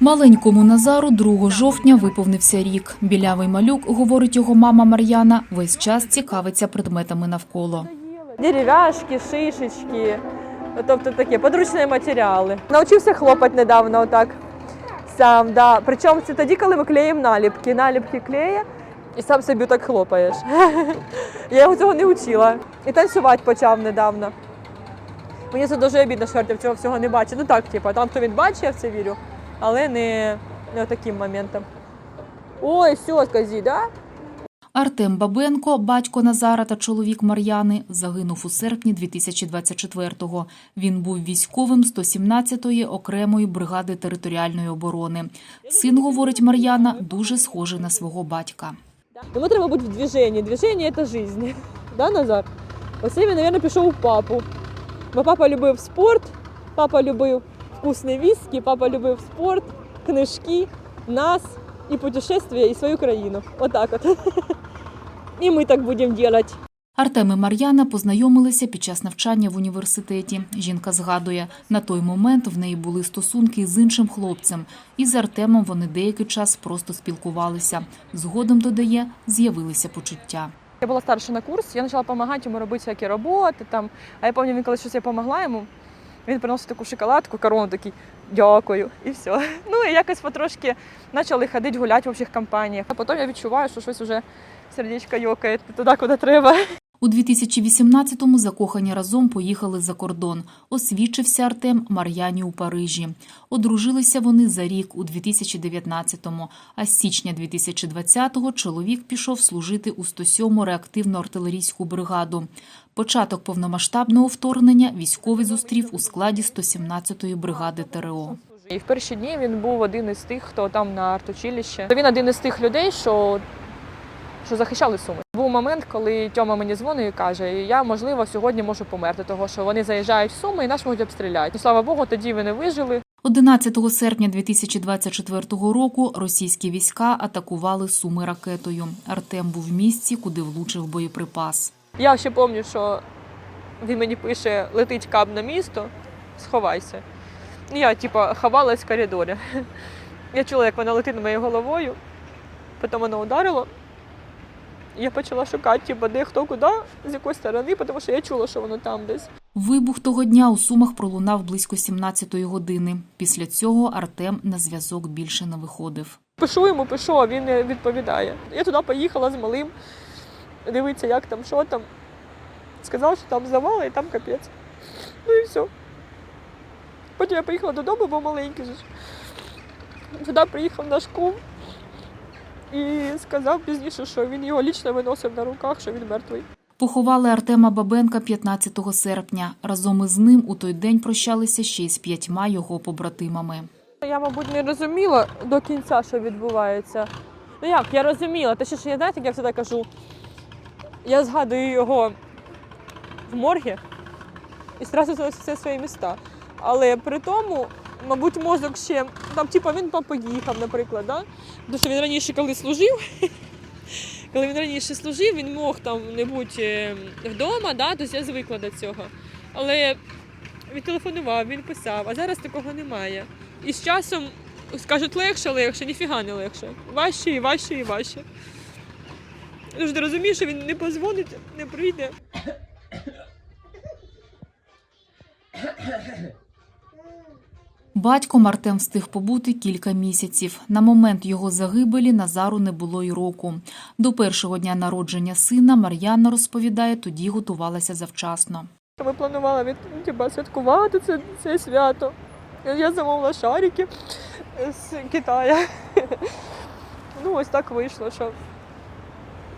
Маленькому Назару 2 жовтня виповнився рік. Білявий малюк, говорить його мама Мар'яна, весь час цікавиться предметами навколо. Дерев'яшки, шишечки, тобто такі подручні матеріали. Навчився хлопати недавно отак. Сам, да. Причому це тоді, коли ми клеїмо наліпки. Наліпки клеє і сам собі так хлопаєш. Я його цього не вчила. І танцювати почав недавно. Мені це дуже обідно, що Артем цього всього не бачить. Ну так, типу, там хто він бачить, я в це вірю, але не, не таким моментом. Ой, все, скажи, да? Артем Бабенко, батько Назара та чоловік Мар'яни, загинув у серпні 2024-го. Він був військовим 117-ї окремої бригади територіальної оборони. Син, говорить Мар'яна, дуже схожий на свого батька. Йому треба бути в движенні. Движення це життя. Да, Назар? Оце він, мабуть, пішов у папу. Бо папа любив спорт, папа любив вкусні віскі, папа любив спорт, книжки, нас і путешествия, і свою країну. Отак от. І ми так будемо робити. Артем і Мар'яна познайомилися під час навчання в університеті. Жінка згадує, на той момент в неї були стосунки з іншим хлопцем, і з Артемом вони деякий час просто спілкувалися. Згодом додає, з'явилися почуття. Я була старша на курс, я почала допомагати йому робити всякі роботи. Там. А я пам'ятаю, він коли щось я допомогла йому, він приносив таку шоколадку, корону такий дякую, і все. Ну і якось потрошки почали ходити гуляти в общих компаніях. А потім я відчуваю, що щось вже сердечко йокає туди, куди треба. У 2018-му закохані разом поїхали за кордон. Освідчився Артем Мар'яні у Парижі. Одружилися вони за рік у 2019-му, а з січня 2020-го чоловік пішов служити у 107-му реактивну артилерійську бригаду. Початок повномасштабного вторгнення військовий зустрів у складі 117-ї бригади ТРО. І в перші дні він був один із тих, хто там на артучилищі. Він один із тих людей, що, що захищали суми. Був момент, коли Тьома мені дзвонить і каже, я можливо сьогодні можу померти, того що вони заїжджають в суми і нас можуть обстріляти. Ну, слава Богу, тоді вони вижили. 11 серпня 2024 року російські війська атакували Суми ракетою. Артем був в місці, куди влучив боєприпас. Я ще пам'ятаю, що він мені пише: летить каб на місто, сховайся. Я, типа, ховалась в коридорі. Я чула, як вона летить над моєю головою, потім вона ударила. Я почала шукати, типа, де хто куди, з якої сторони, тому що я чула, що воно там десь. Вибух того дня у Сумах пролунав близько 17-ї години. Після цього Артем на зв'язок більше не виходив. Пишу йому, пишу, а він не відповідає. Я туди поїхала з малим, дивитися, як там, що там. Сказав, що там завали і там капець. Ну і все. Потім я поїхала додому, бо маленький Туди приїхав наш кум і сказав пізніше, що він його лічно виносив на руках, що він мертвий. Поховали Артема Бабенка 15 серпня. Разом із ним у той день прощалися ще й з п'ятьма його побратимами. Я, мабуть, не розуміла до кінця, що відбувається. Ну як, я розуміла, те, що я знаєте, як я завжди кажу, я згадую його в моргі і одразу все свої міста. Але при тому, мабуть, мозок ще, там, типу, він поїхав, наприклад, да? тому що він раніше, коли служив, коли він раніше служив, він мог там не бути е, вдома, да? тобто я звикла до цього. Але він телефонував, він писав, а зараз такого немає. І з часом скажуть легше, легше, ніфіга не легше. Важче і важче і важче. Тому що ти розумієш, що він не позвонить, не прийде. Батьком Артем встиг побути кілька місяців. На момент його загибелі Назару не було й року. До першого дня народження сина Мар'яна розповідає, тоді готувалася завчасно. Ми планували від, типа, святкувати це, це свято. Я замовила шарики з Китаю. Ну, ось так вийшло, що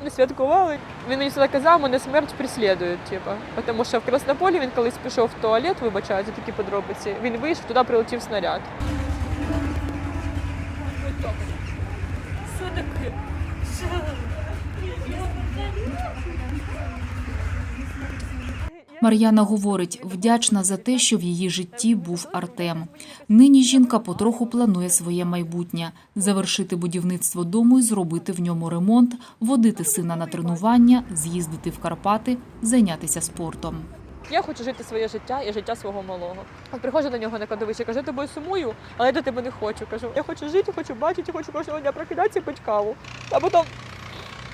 святкували. Він мені завжди казав, мене смерть преслідує, типу. Тому що в Краснополі він колись пішов в туалет, вибачаю за такі подробиці. Він вийшов, туди прилетів снаряд. Мар'яна говорить, вдячна за те, що в її житті був Артем. Нині жінка потроху планує своє майбутнє завершити будівництво дому і зробити в ньому ремонт, водити сина на тренування, з'їздити в Карпати, зайнятися спортом. Я хочу жити своє життя і життя свого малого. Приходжу до нього на кладовище, кажу, я тобою сумую, але я до тебе не хочу. Кажу, я хочу жити, хочу бачити, хочу кожного дня прокидатися і пити каву. А потім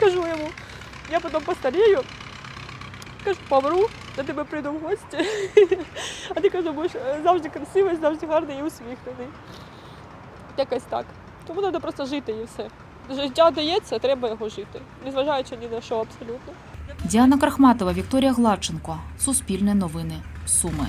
кажу йому, я потім постарію, кажу, помру, до тебе прийду в гості. А ти кажеш, будеш завжди красивий, завжди гарний і усміхнений. Якось так. Тому треба просто жити і все. Життя дається, треба його жити, незважаючи ні на що абсолютно. Діана Крахматова, Вікторія Гладченко. Суспільне новини. Суми.